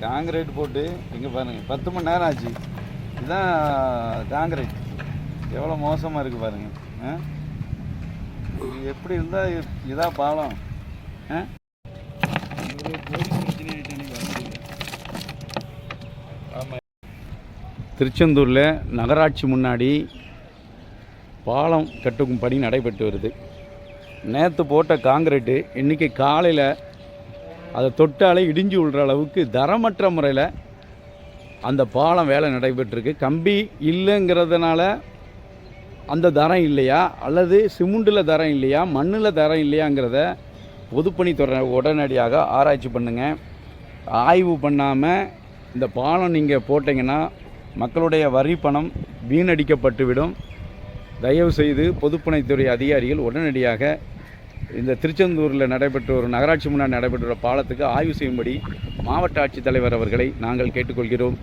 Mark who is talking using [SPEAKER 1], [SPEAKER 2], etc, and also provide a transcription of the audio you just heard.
[SPEAKER 1] Concrete போட்டு இங்கே பாருங்கள் பத்து மணி நேரம் ஆச்சு. இதுதான் காங்கிரீட். எவ்வளோ மோசமாக இருக்குது பாருங்கள் ஆ? இது எப்படி இருந்தால் இதான் பாலம்? ஆ? ஆமாம் திருச்செந்தூரில் நகராட்சி முன்னாடி பாலம் கட்டுக்கும் பணி நடைபெற்று வருது. நேற்று போட்ட காங்கிரீட்டு இன்றைக்கி காலையில் அதை தொட்டாலே இடிஞ்சு விழுற அளவுக்கு தரமற்ற முறையில் அந்த பாலம் வேலை நடைபெற்றிருக்கு. கம்பி இல்லைங்கிறதுனால அந்த தரம் இல்லையா? அல்லது சிமெண்டில் தரம் இல்லையா? மண்ணில் தரம் இல்லையாங்கிறத பொதுப்பணித்துறை உடனடியாக ஆராய்ச்சி பண்ணுங்கள் ஆய்வு பண்ணாமல் இந்த பாலம் நீங்கள் போட்டிங்கன்னா மக்களுடைய வரி பணம் வீணடிக்கப்பட்டுவிடும். தயவுசெய்து பொதுப்பணித்துறை அதிகாரிகள் உடனடியாக இந்த திருச்செந்தூரில் நடைபெற்ற ஒரு நகராட்சி முன்னாடி நடைபெற்ற பாலத்துக்கு ஆய்வு செய்யும்படி மாவட்ட ஆட்சித்தலைவர் அவர்களை நாங்கள் கேட்டுக்கொள்கிறோம்.